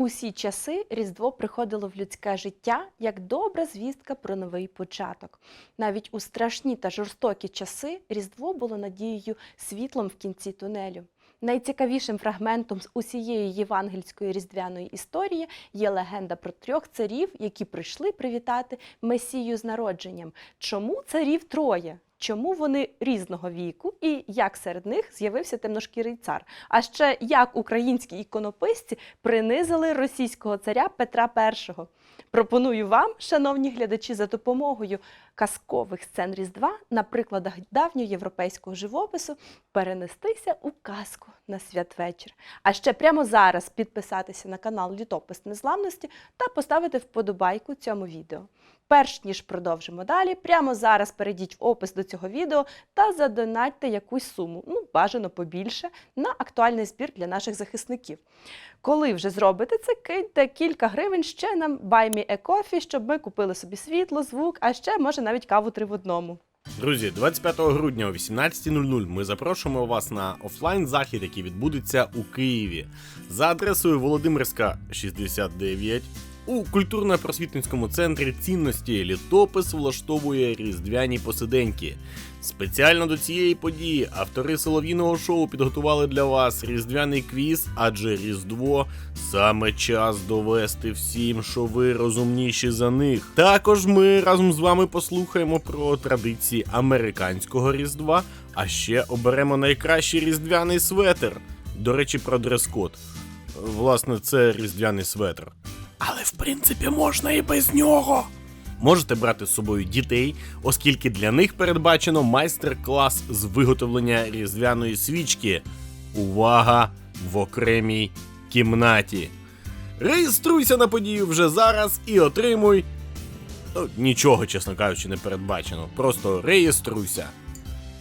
Усі часи Різдво приходило в людське життя як добра звістка про новий початок. Навіть у страшні та жорстокі часи Різдво було надією світлом в кінці тунелю. Найцікавішим фрагментом з усієї євангельської різдвяної історії є легенда про трьох царів, які прийшли привітати Месію з народженням. Чому царів троє? Чому вони різного віку і як серед них з'явився темношкірий цар? А ще як українські іконописці принизили російського царя Петра І? Пропоную вам, шановні глядачі, за допомогою казкових сцен Різдва на прикладах давньоєвропейського живопису перенестися у казку на святвечір. А ще прямо зараз підписатися на канал Літопис Незламності та поставити вподобайку цьому відео. Перш ніж продовжимо далі, прямо зараз перейдіть в опис до цього відео та задонатьте якусь суму, ну бажано побільше, на актуальний збір для наших захисників. Коли вже зробите це, киньте кілька гривень ще нам баймі екофі, щоб ми купили собі світло, звук, а ще може навіть каву три в одному. Друзі, 25 грудня о 18.00 ми запрошуємо вас на офлайн захід, який відбудеться у Києві за адресою Володимирська 69. У культурно-просвітницькому центрі цінності літопис влаштовує різдвяні посиденьки. Спеціально до цієї події автори солов'їного шоу підготували для вас різдвяний квіз, адже Різдво саме час довести всім, що ви розумніші за них. Також ми разом з вами послухаємо про традиції американського Різдва, а ще оберемо найкращий різдвяний светр. До речі, про дрес-код. Власне, це різдвяний светр. Але в принципі можна і без нього. Можете брати з собою дітей, оскільки для них передбачено майстер-клас з виготовлення різдвяної свічки. Увага в окремій кімнаті. Реєструйся на подію вже зараз і отримуй. Ну, нічого, чесно кажучи, не передбачено. Просто реєструйся.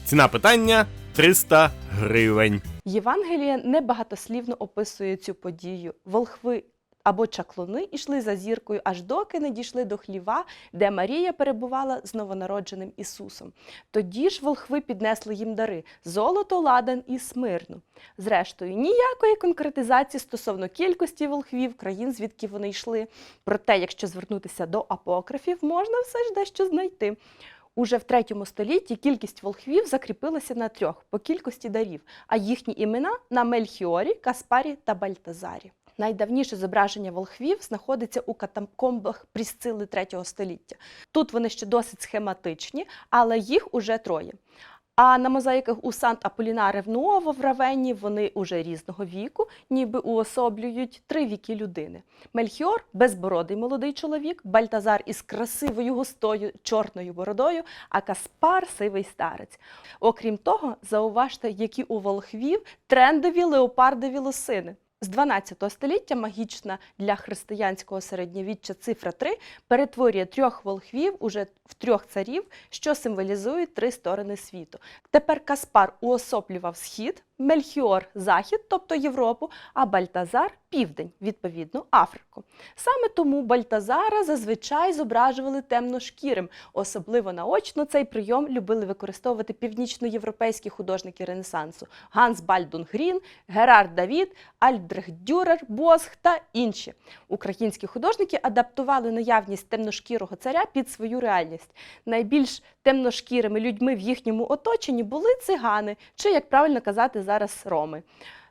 Ціна питання 300 гривень. Євангеліє небагатослівно описує цю подію. Волхви або чаклуни йшли за зіркою, аж доки не дійшли до хліва, де Марія перебувала з новонародженим Ісусом. Тоді ж волхви піднесли їм дари золото, ладан і смирну. Зрештою, ніякої конкретизації стосовно кількості волхвів, країн, звідки вони йшли. Проте, якщо звернутися до апокрифів, можна все ж дещо знайти. Уже в третьому столітті кількість волхвів закріпилася на трьох по кількості дарів, а їхні імена на Мельхіорі, Каспарі та Бальтазарі. Найдавніше зображення волхвів знаходиться у катакомбах Прісцили третього століття. Тут вони ще досить схематичні, але їх уже троє. А на мозаїках у Сант Аполінаре в Нуово в Равенні вони уже різного віку, ніби уособлюють три віки людини. Мельхіор безбородий молодий чоловік, Бальтазар із красивою густою чорною бородою, а Каспар сивий старець. Окрім того, зауважте, які у волхвів трендові леопардові лосини. З 12 століття магічна для християнського середньовіччя цифра 3 перетворює трьох волхвів уже в трьох царів, що символізують три сторони світу. Тепер Каспар уособлював схід, Мельхіор захід, тобто Європу, а Бальтазар південь, відповідно, Африку. Саме тому Бальтазара зазвичай зображували темношкірим. Особливо наочно цей прийом любили використовувати північноєвропейські художники Ренесансу Ганс Бальдун Грін, Герард Давід, Альбрехт Дюрер, Босх та інші. Українські художники адаптували наявність темношкірого царя під свою реальність. Найбільш темношкірими людьми в їхньому оточенні були цигани, чи, як правильно казати зараз, роми.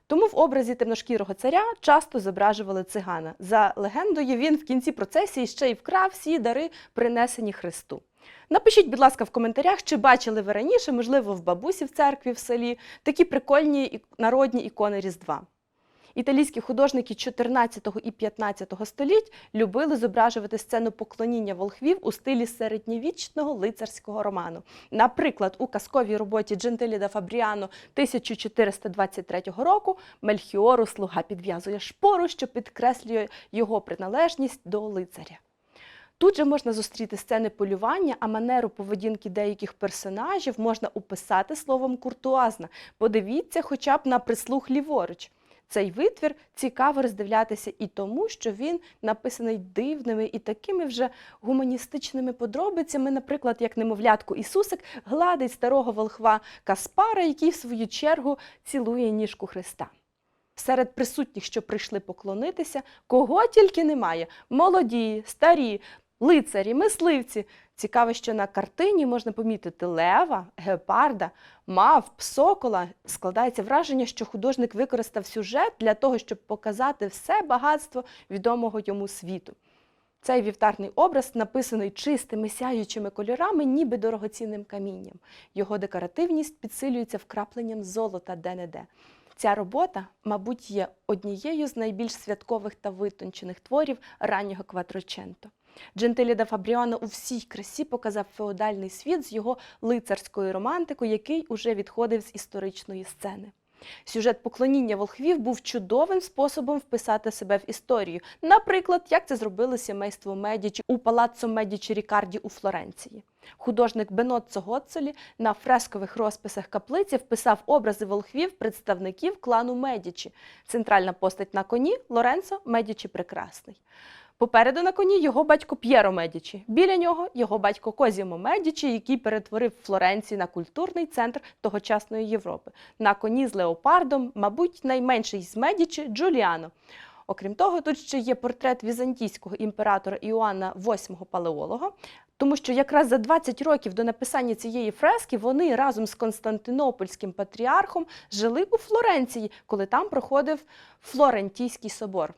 Тому в образі темношкірого царя часто зображували цигана. За легендою, він в кінці процесії ще й вкрав всі дари, принесені Христу. Напишіть, будь ласка, в коментарях, чи бачили ви раніше, можливо, в бабусі в церкві в селі, такі прикольні народні ікони Різдва. Італійські художники 14 і 15 століть любили зображувати сцену поклоніння волхвів у стилі середньовічного лицарського роману. Наприклад, у казковій роботі Джентилі да Фабріано 1423 року Мельхіору слуга підв'язує шпору, що підкреслює його приналежність до лицаря. Тут же можна зустріти сцени полювання, а манеру поведінки деяких персонажів можна описати словом куртуазна. Подивіться хоча б на прислуг ліворуч. Цей витвір цікаво роздивлятися і тому, що він написаний дивними і такими вже гуманістичними подробицями, наприклад, як немовлятко Ісусик гладить старого волхва Каспара, який в свою чергу цілує ніжку Христа. Серед присутніх, що прийшли поклонитися, кого тільки немає: молоді, старі, лицарі, мисливці. Цікаво, що на картині можна помітити лева, гепарда, мавп, сокола. Складається враження, що художник використав сюжет для того, щоб показати все багатство відомого йому світу. Цей вівтарний образ написаний чистими сяючими кольорами, ніби дорогоцінним камінням. Його декоративність підсилюється вкрапленням золота де-не-де. Ця робота, мабуть, є однією з найбільш святкових та витончених творів раннього Кватроченто. Джентилі да Фабріано у всій красі показав феодальний світ з його лицарською романтикою, який уже відходив з історичної сцени. Сюжет поклоніння волхвів був чудовим способом вписати себе в історію. Наприклад, як це зробило сімейство Медічі у палаццо Медічі Рікарді у Флоренції. Художник Беноццо Гоццолі на фрескових розписах каплиці вписав образи волхвів представників клану Медічі. Центральна постать на коні Лоренцо Медічі Прекрасний. Попереду на коні його батько П'єро Медічі. Біля нього його батько Козімо Медічі, який перетворив Флоренцію на культурний центр тогочасної Європи. На коні з леопардом, мабуть, найменший з Медічі Джуліано. Окрім того, тут ще є портрет візантійського імператора Іоанна VIII Палеолога, тому що якраз за 20 років до написання цієї фрески вони разом з Константинопольським патріархом жили у Флоренції, коли там проходив Флорентійський собор.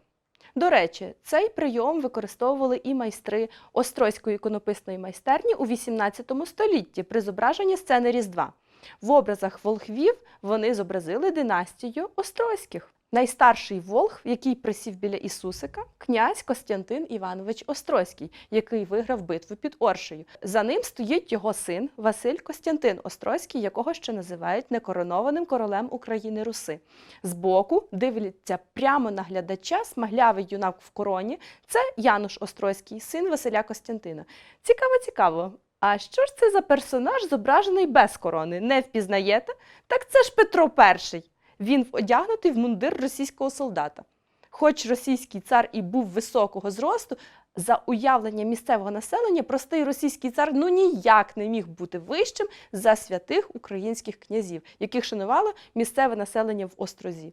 До речі, цей прийом використовували і майстри Острозької іконописної майстерні у XVIII столітті при зображенні сцени Різдва. В образах волхвів вони зобразили династію Острозьких. Найстарший волхв, який присів біля Ісусика, князь Костянтин Іванович Острозький, який виграв битву під Оршею. За ним стоїть його син Василь Костянтин Острозький, якого ще називають некоронованим королем України Руси. Збоку дивляться прямо на глядача смаглявий юнак в короні. Це Януш Острозький, син Василя Костянтина. Цікаво, цікаво. А що ж це за персонаж, зображений без корони? Не впізнаєте? Так це ж Петро І. Він одягнутий в мундир російського солдата. Хоч російський цар і був високого зросту, за уявлення місцевого населення простий російський цар ну ніяк не міг бути вищим за святих українських князів, яких шанувало місцеве населення в Острозі.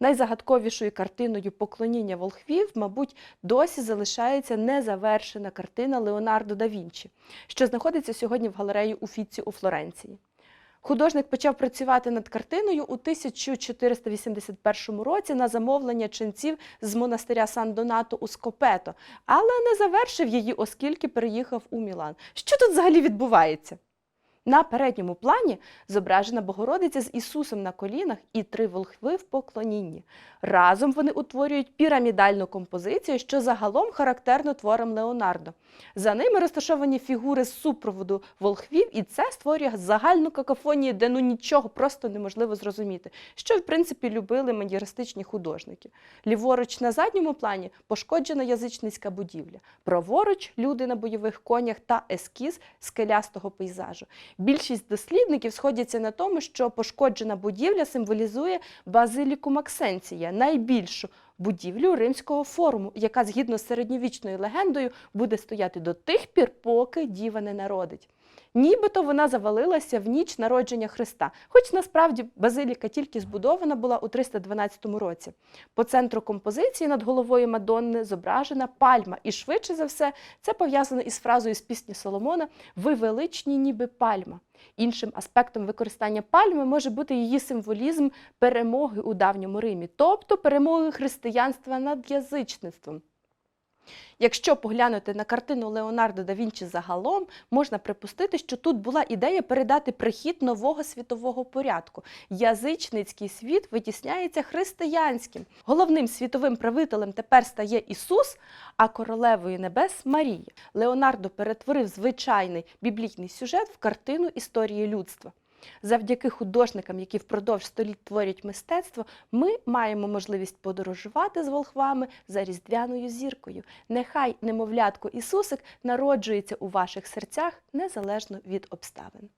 Найзагадковішою картиною поклоніння волхвів, мабуть, досі залишається незавершена картина Леонардо да Вінчі, що знаходиться сьогодні в галереї Уфіці у Флоренції. Художник почав працювати над картиною у 1481 році на замовлення ченців з монастиря Сан Донато у Скопето, але не завершив її, оскільки переїхав у Мілан. Що тут взагалі відбувається? На передньому плані зображена Богородиця з Ісусом на колінах і три волхви в поклонінні. Разом вони утворюють пірамідальну композицію, що загалом характерно творам Леонардо. За ними розташовані фігури з супроводу волхвів, і це створює загальну какофонію, де ну нічого просто неможливо зрозуміти, що в принципі любили маньєристичні художники. Ліворуч на задньому плані пошкоджена язичницька будівля. Праворуч люди на бойових конях та ескіз скелястого пейзажу. Більшість дослідників сходяться на тому, що пошкоджена будівля символізує базиліку Максенція, найбільшу будівлю римського форуму, яка згідно з середньовічною легендою буде стояти до тих пір, поки діва не народить. Нібито вона завалилася в ніч народження Христа, хоч насправді базиліка тільки збудована була у 312 році. По центру композиції над головою Мадонни зображена пальма, і швидше за все це пов'язано із фразою з пісні Соломона Ви величні, ніби пальма. Іншим аспектом використання пальми може бути її символізм перемоги у давньому Римі, тобто перемоги християнства над язичництвом. Якщо поглянути на картину Леонардо да Вінчі загалом, можна припустити, що тут була ідея передати прихід нового світового порядку. Язичницький світ витісняється християнським. Головним світовим правителем тепер стає Ісус, а королевою небес Марія. Леонардо перетворив звичайний біблійний сюжет в картину історії людства. Завдяки художникам, які впродовж століть творять мистецтво, ми маємо можливість подорожувати з волхвами за різдвяною зіркою. Нехай немовлятко Ісусик народжується у ваших серцях незалежно від обставин.